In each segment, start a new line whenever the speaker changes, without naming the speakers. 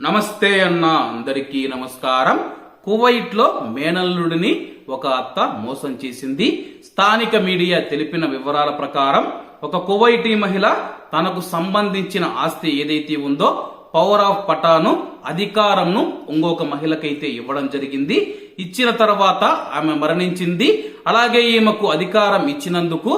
నమస్తే అన్న అందరికీ నమస్కారం. కువైట్లో మేనల్లుడిని ఒక అత్త మోసం చేసింది. స్థానిక మీడియా తెలిపిన వివరాల ప్రకారం ఒక కువైటీ మహిళ తనకు సంబంధించిన ఆస్తి ఏదైతే ఉందో పవర్ ఆఫ్ పటాను అధికారంను ఇంకొక మహిళకైతే ఇవ్వడం జరిగింది. ఇచ్చిన తర్వాత ఆమె మరణించింది. అలాగే ఈమెకు అధికారం ఇచ్చినందుకు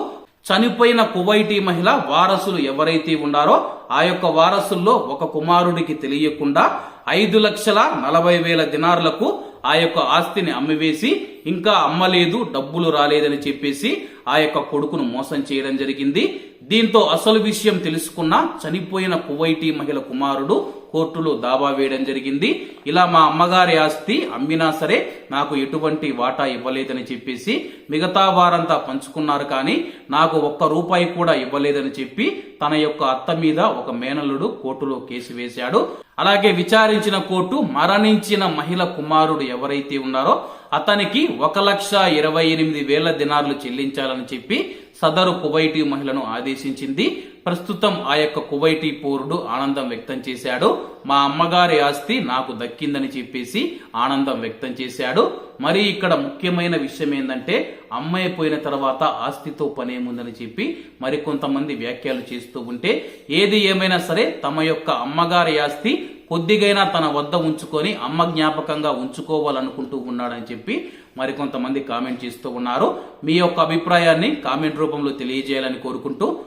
చనిపోయిన కువైటీ మహిళ వారసులు ఎవరైతే ఉన్నారో ఆ యొక్క వారసుల్లో ఒక కుమారుడికి తెలియకుండా ఐదు లక్షల నలభై వేల దినార్లకు ఆ యొక్క ఆస్తిని అమ్మివేసి ఇంకా అమ్మలేదు డబ్బులు రాలేదని చెప్పేసి ఆ యొక్క కొడుకును మోసం చేయడం జరిగింది. దీంతో అసలు విషయం తెలుసుకున్న చనిపోయిన కువైటీ మహిళ కుమారుడు కోర్టులో దావా వేయడం జరిగింది. ఇలా మా అమ్మగారి ఆస్తి అమ్మినా సరే నాకు ఎటువంటి వాటా ఇవ్వలేదని చెప్పేసి మిగతా వారంతా పంచుకున్నారు కానీ నాకు ఒక్క రూపాయి కూడా ఇవ్వలేదని చెప్పి తన యొక్క అత్త మీద ఒక మేనల్లుడు కోర్టులో కేసు వేశాడు. అలాగే విచారించిన కోర్టు మరణించిన మహిళ కుమారుడు ఎవరైతే ఉన్నారో అతనికి ఒక లక్ష ఇరవై ఎనిమిది వేల దినార్లు చెల్లించాలని చెప్పి సదరు కువైటీ మహిళను ఆదేశించింది. ప్రస్తుతం ఆ యొక్క కువైటీ పౌరుడు ఆనందం వ్యక్తం చేశాడు. మా అమ్మగారి ఆస్తి నాకు దక్కిందని చెప్పేసి ఆనందం వ్యక్తం చేశాడు. మరి ఇక్కడ ముఖ్యమైన విషయం ఏంటంటే అమ్మాయి పోయిన తర్వాత ఆస్తితో పనేముందని చెప్పి మరికొంతమంది వ్యాఖ్యలు చేస్తూ ఉంటే ఏది ఏమైనా సరే తమ యొక్క అమ్మగారి ఆస్తి కొద్దిగైనా తన వద్ద ఉంచుకొని అమ్మ జ్ఞాపకంగా ఉంచుకోవాలనుకుంటూ ఉన్నాడని చెప్పి మరికొంతమంది కామెంట్ చేస్తూ ఉన్నారు. మీ యొక్క అభిప్రాయాన్ని కామెంట్ రూపంలో తెలియజేయాలని కోరుకుంటూ